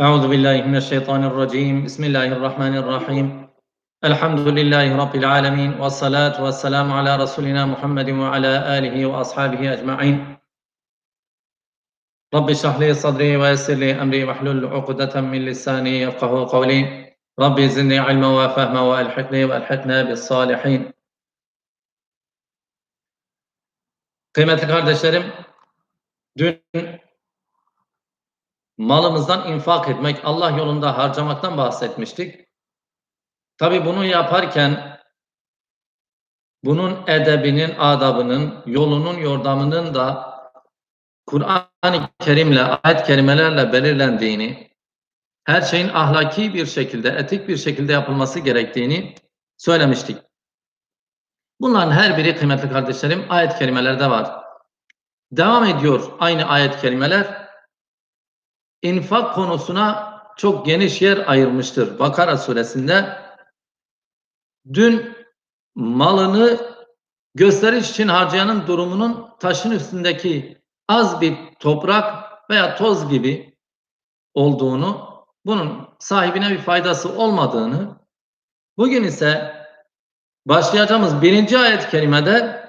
أعوذ بالله من الشيطان الرجيم. بسم الله الرحمن الرحيم. الحمد لله رب العالمين والصلاة والسلام على رسولنا محمد وعلى آله وأصحابه أجمعين. رب اشرح لي صدري ويسر لي أمري واحلل عقدة من لساني يفقه قولي. رب زدني علما وفهما وألحقني وألحقنا بالصالحين. Kıymetli kardeşlerim, dün malımızdan infak etmek, Allah yolunda harcamaktan bahsetmiştik. Tabi bunu yaparken bunun edebinin, adabının, yolunun, yordamının da Kur'an-ı Kerim'le, ayet kelimelerle belirlendiğini, her şeyin ahlaki bir şekilde, etik bir şekilde yapılması gerektiğini söylemiştik. Bunların her biri kıymetli kardeşlerim ayet kelimelerde var. Devam ediyor aynı ayet kelimeler. İnfak konusuna çok geniş yer ayırmıştır Bakara suresinde. Dün malını gösteriş için harcayanın durumunun taşın üstündeki az bir toprak veya toz gibi olduğunu, bunun sahibine bir faydası olmadığını, bugün ise başlayacağımız birinci ayet kerimede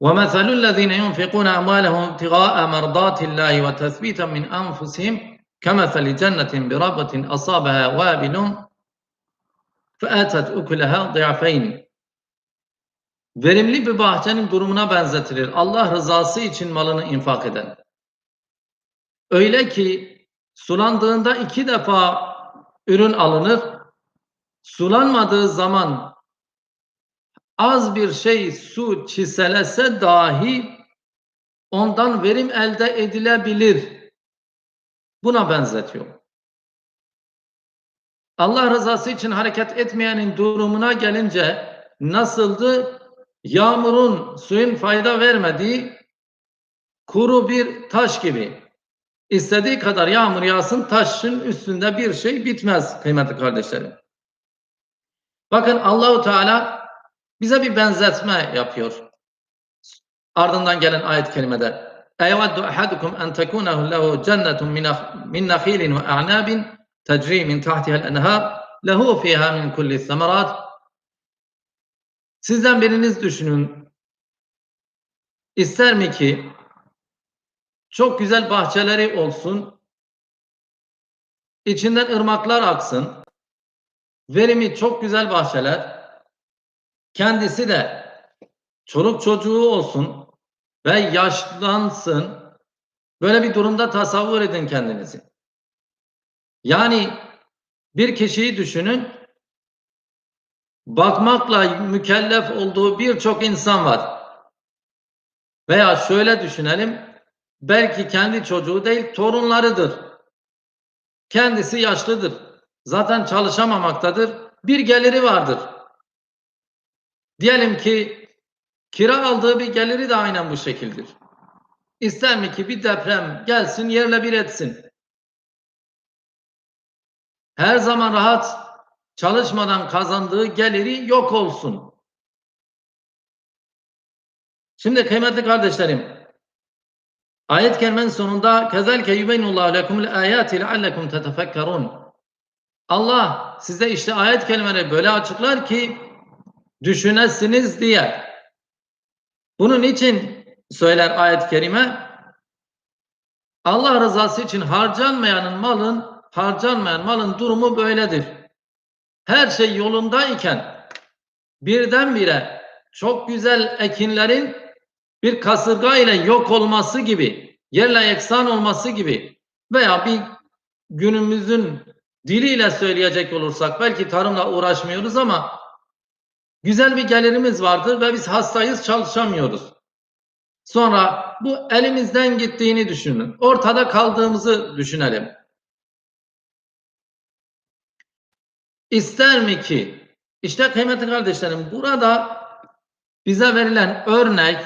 وَمَثَلُ الَّذ۪ينَ يُنْفِقُونَ أَمْوَالَهُمْ ابْتِغَاءَ مَرْضَاتِ اللّٰهِ وَتَثْبِيتًا مِنْ أَنْفُسِهِمْ كَمَثَلِ جَنَّةٍ بِرَبَّةٍ أَصَابَهَا وَابِلٌ فَآتَتْ اُكُلَهَا ضِعَفَيْنِ Verimli bir bahçenin durumuna benzetilir. Allah rızası için malını infak eden. Öyle ki sulandığında iki defa ürün alınır. Sulanmadığı zaman az bir şey su çiselese dahi ondan verim elde edilebilir. Buna benzetiyor. Allah rızası için hareket etmeyenin durumuna gelince nasıldı? Yağmurun, suyun fayda vermediği kuru bir taş gibi. İstediği kadar yağmur yağsın taşın üstünde bir şey bitmez kıymetli kardeşlerim. Bakın Allahu Teala bize bir benzetme yapıyor. Ardından gelen ayet kelimede اَيَوَدُّ أَحَدُكُمْ أَنْ تَكُونَهُ لَهُ جَنَّةٌ مِنْ نَخِيلٍ وَأَعْنَابٍ تَجْرِي مِنْ تَحْتِهَا الْأَنْهَارِ لَهُ فِيهَا مِنْ كُلِّ الثَّمَرَاتِ Sizden biriniz düşünün. İster mi ki çok güzel bahçeleri olsun, içinden ırmaklar aksın, verimi çok güzel bahçeler, kendisi de çoluk çocuğu olsun ve yaşlansın. Böyle bir durumda tasavvur edin kendinizi. Yani bir kişiyi düşünün, bakmakla mükellef olduğu birçok insan var. Veya şöyle düşünelim, belki kendi çocuğu değil, torunlarıdır. Kendisi yaşlıdır. Zaten çalışamamaktadır. Bir geliri vardır. Diyelim ki kira aldığı bir geliri de aynen bu şekildir. İster mi ki bir deprem gelsin yerle bir etsin? Her zaman rahat çalışmadan kazandığı geliri yok olsun. Şimdi kıymetli kardeşlerim, ayet kerimenin sonunda kezelke yubeynullahu lekumul ayati leallekum tetefekkerun. Allah size işte ayet kelimeleri böyle açıklar ki düşünesiniz diye. Bunun için söyler ayet-i kerime Allah rızası için harcanmayanın malın harcanmayan malın durumu böyledir. Her şey yolundayken birdenbire çok güzel ekinlerin bir kasırga ile yok olması gibi, yerle eksan olması gibi veya bir günümüzün diliyle söyleyecek olursak belki tarımla uğraşmıyoruz ama güzel bir gelirimiz vardır ve biz hastayız çalışamıyoruz. Sonra bu elimizden gittiğini düşünün. Ortada kaldığımızı düşünelim. İster mi ki işte kıymetli kardeşlerim burada bize verilen örnek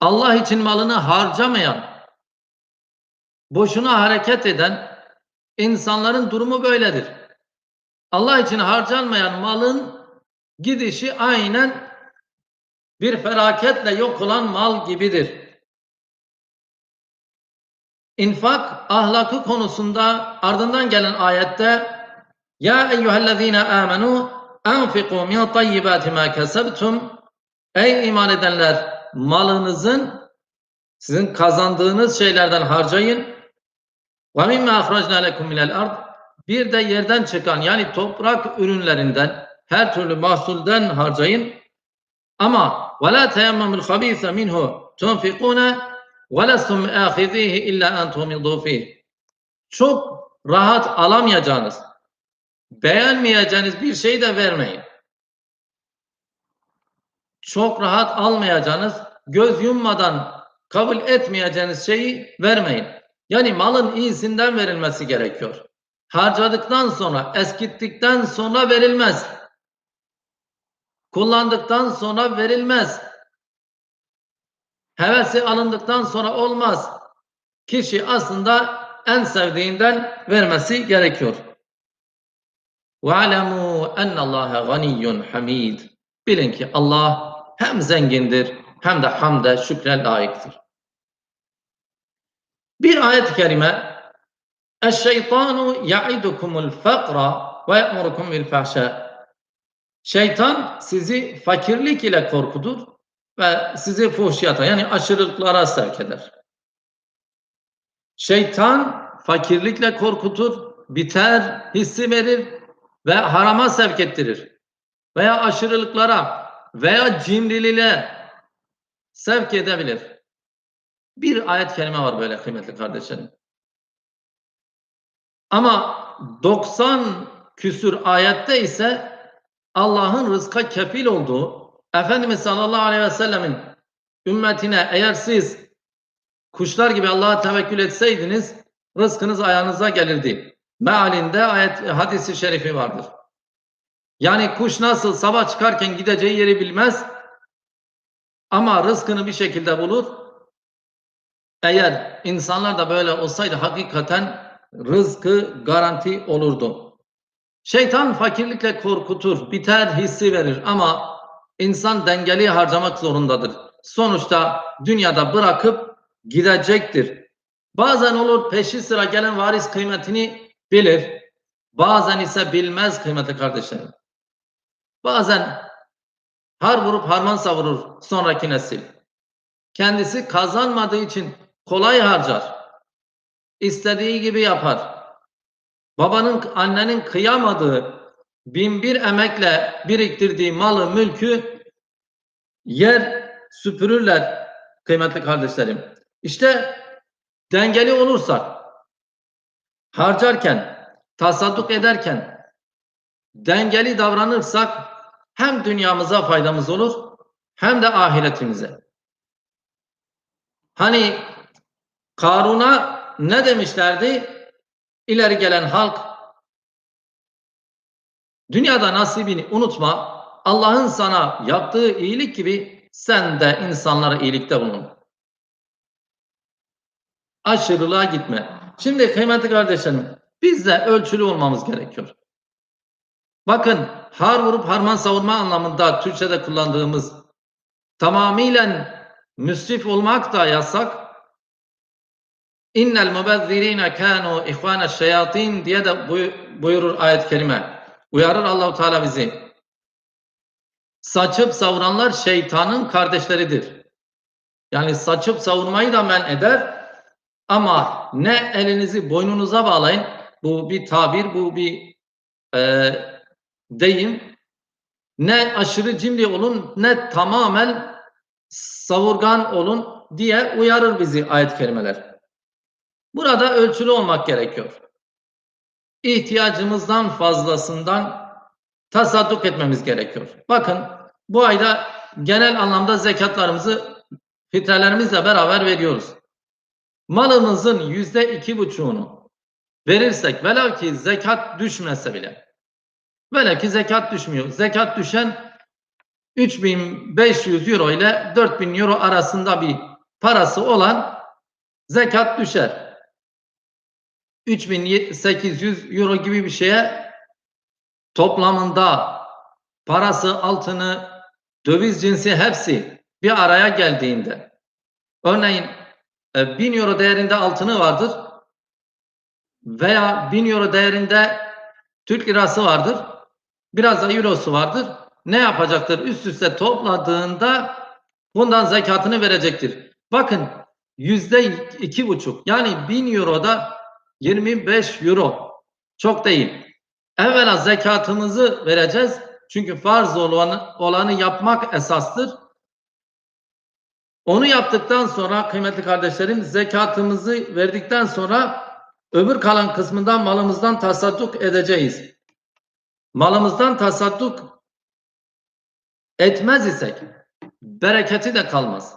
Allah için malını harcamayan boşuna hareket eden insanların durumu böyledir. Allah için harcanmayan malın gidişi aynen bir felaketle yok olan mal gibidir. infak ahlakı konusunda ardından gelen ayette Ya eyyühellezine amenu enfiku min tayyibati ma kesebtum Ey iman edenler malınızın sizin kazandığınız şeylerden harcayın. Ve mimme ahrajna lekum minel ard bir de yerden çıkan yani toprak ürünlerinden her türlü mahsulden harcayın. Ama teyemmemul habise minhu tunfikune ve lestum ahizihi illa en tumidu fih. Çok rahat alamayacağınız, beğenmeyeceğiniz bir şey de vermeyin. Çok rahat almayacağınız, göz yummadan kabul etmeyeceğiniz şeyi vermeyin. Yani malın iyisinden verilmesi gerekiyor. Harcadıktan sonra, eskittikten sonra verilmez Kullandıktan sonra verilmez. Hevesi alındıktan sonra olmaz. Kişi aslında en sevdiğinden vermesi gerekiyor. وَعَلَمُوا اَنَّ اللّٰهَ غَنِيٌّ hamid. Bilin ki Allah hem zengindir hem de hamde şükre layıktır. Bir ayet-i kerime اَشَّيْطَانُ يَعِدُكُمُ الْفَقْرَ وَيَأْمُرُكُمْ بِالْفَحْشَةِ Şeytan sizi fakirlik ile korkutur ve sizi fuhşiyata yani aşırılıklara sevk eder. Şeytan fakirlikle korkutur, biter, hissi verir ve harama sevk ettirir. Veya aşırılıklara veya cimriliğe sevk edebilir. Bir ayet kelime var böyle kıymetli kardeşlerim. Ama 90 küsür ayette ise Allah'ın rızka kefil olduğu, Efendimiz sallallahu aleyhi ve sellemin ümmetine eğer siz kuşlar gibi Allah'a tevekkül etseydiniz rızkınız ayağınıza gelirdi. Mealinde ayet hadisi şerifi vardır. Yani kuş nasıl sabah çıkarken gideceği yeri bilmez ama rızkını bir şekilde bulur. Eğer insanlar da böyle olsaydı hakikaten rızkı garanti olurdu. Şeytan fakirlikle korkutur, biter hissi verir ama insan dengeli harcamak zorundadır. Sonuçta dünyada bırakıp gidecektir. Bazen olur peşi sıra gelen varis kıymetini bilir. Bazen ise bilmez kıymetli kardeşlerim. Bazen har vurup harman savurur sonraki nesil. Kendisi kazanmadığı için kolay harcar. İstediği gibi yapar. Babanın, annenin kıyamadığı bin bir emekle biriktirdiği malı, mülkü yer süpürürler kıymetli kardeşlerim. İşte dengeli olursak, harcarken, tasadduk ederken, dengeli davranırsak hem dünyamıza faydamız olur hem de ahiretimize. Hani Karun'a ne demişlerdi? İleri gelen halk dünyada nasibini unutma. Allah'ın sana yaptığı iyilik gibi sen de insanlara iyilikte bulun. Aşırılığa gitme. Şimdi kıymetli kardeşlerim biz de ölçülü olmamız gerekiyor. Bakın har vurup harman savurma anlamında Türkçe'de kullandığımız tamamıyla müsrif olmak da yasak. İnnel mubezzirine kanu ihvane şeyatin diye de buyurur ayet-i kerime. Uyarır Allahu Teala bizi. Saçıp savuranlar şeytanın kardeşleridir. Yani saçıp savurmayı da men eder ama ne elinizi boynunuza bağlayın. Bu bir tabir, bu bir e, deyim. Ne aşırı cimri olun ne tamamen savurgan olun diye uyarır bizi ayet-i kerimeler. Burada ölçülü olmak gerekiyor. İhtiyacımızdan fazlasından tasadduk etmemiz gerekiyor. Bakın bu ayda genel anlamda zekatlarımızı fitrelerimizle beraber veriyoruz. Malımızın yüzde iki buçuğunu verirsek velev ki zekat düşmese bile velev ki zekat düşmüyor. Zekat düşen 3500 euro ile 4000 euro arasında bir parası olan zekat düşer. 3800 euro gibi bir şeye toplamında parası, altını, döviz cinsi hepsi bir araya geldiğinde örneğin e, 1000 euro değerinde altını vardır veya 1000 euro değerinde Türk lirası vardır. Biraz da eurosu vardır. Ne yapacaktır? Üst üste topladığında bundan zekatını verecektir. Bakın yüzde iki buçuk yani 1000 euroda 25 euro çok değil. Evvela zekatımızı vereceğiz. Çünkü farz olanı, olanı yapmak esastır. Onu yaptıktan sonra kıymetli kardeşlerim zekatımızı verdikten sonra öbür kalan kısmından malımızdan tasadduk edeceğiz. Malımızdan tasadduk etmez isek bereketi de kalmaz.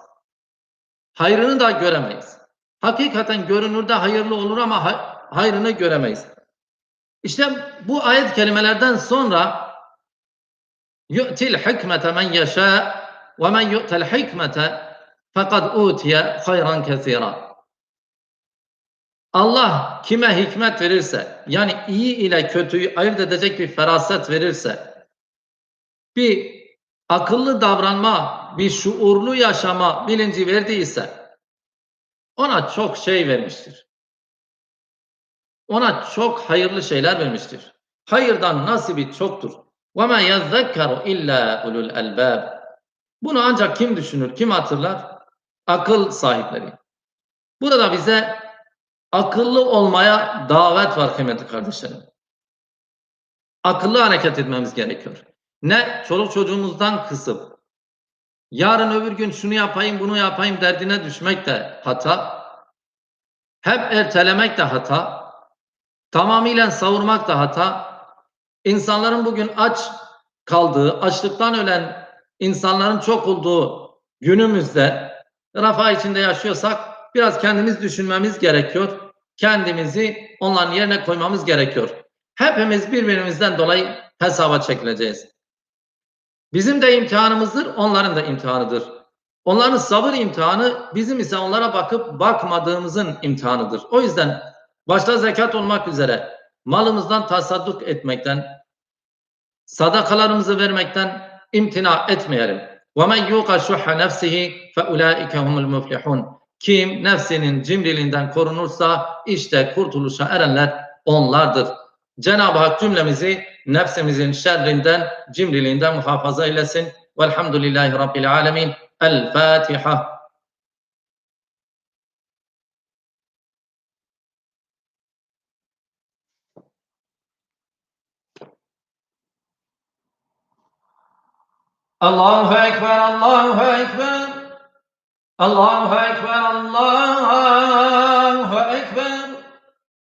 Hayrını da göremeyiz. Hakikaten görünürde hayırlı olur ama hayrını göremeyiz. İşte bu ayet kelimelerden sonra yu'til hikmete men yeşâ ve men yu'tel hikmete fakat utiye hayran kesira. Allah kime hikmet verirse, yani iyi ile kötüyü ayırt edecek bir feraset verirse, bir akıllı davranma, bir şuurlu yaşama bilinci verdiyse, ona çok şey vermiştir. Ona çok hayırlı şeyler vermiştir. Hayırdan nasibi çoktur. وَمَا يَذَّكَّرُ اِلَّا اُلُوا الْاَلْبَابِ Bunu ancak kim düşünür, kim hatırlar? Akıl sahipleri. Burada bize akıllı olmaya davet var kıymetli kardeşlerim. Akıllı hareket etmemiz gerekiyor. Ne çoluk çocuğumuzdan kısıp yarın öbür gün şunu yapayım bunu yapayım derdine düşmek de hata. Hep ertelemek de hata. Tamamıyla savurmak da hata. İnsanların bugün aç kaldığı, açlıktan ölen insanların çok olduğu günümüzde refah içinde yaşıyorsak biraz kendimiz düşünmemiz gerekiyor. Kendimizi onların yerine koymamız gerekiyor. Hepimiz birbirimizden dolayı hesaba çekileceğiz. Bizim de imtihanımızdır, onların da imtihanıdır. Onların sabır imtihanı, bizim ise onlara bakıp bakmadığımızın imtihanıdır. O yüzden başta zekat olmak üzere malımızdan tasadduk etmekten, sadakalarımızı vermekten imtina etmeyelim. وَمَنْ يُوقَ شُحَّ نَفْسِهِ فَاُولَٰئِكَ هُمُ الْمُفْلِحُونَ Kim nefsinin cimriliğinden korunursa işte kurtuluşa erenler onlardır. Cenab-ı Hak cümlemizi nefsimizin şerrinden, cimriliğinden muhafaza eylesin. Velhamdülillahi Rabbil alemin. El Fatiha. Allahu Ekber, Allahu Ekber. Allahu Ekber, Ekber.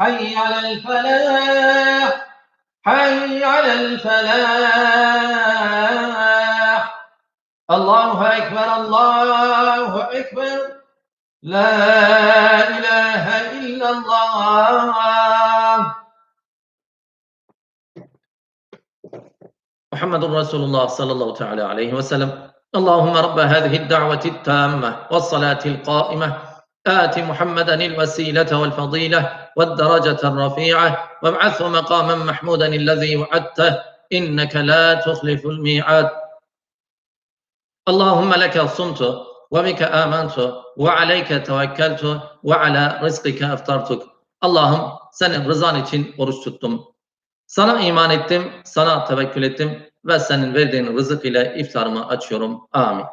حي على الفلاح حي على الفلاح. الله أكبر الله أكبر. لا إله إلا الله. محمد رسول الله صلى الله تعالى عليه وسلم. اللهم رب هذه الدعوة التامة والصلاة القائمة. آت محمدا الوسيلة والفضيلة والدرجة الرفيعة وابعثه مقاما محمودا الذي وعدته إنك لا تخلف الميعاد اللهم لك صمت وبك آمنت وعليك توكلت وعلى رزقك أفطرتك اللهم senin rızan için oruç tuttum. Sana iman ettim, sana tevekkül ettim ve senin verdiğin rızık ile iftarımı açıyorum. Amin.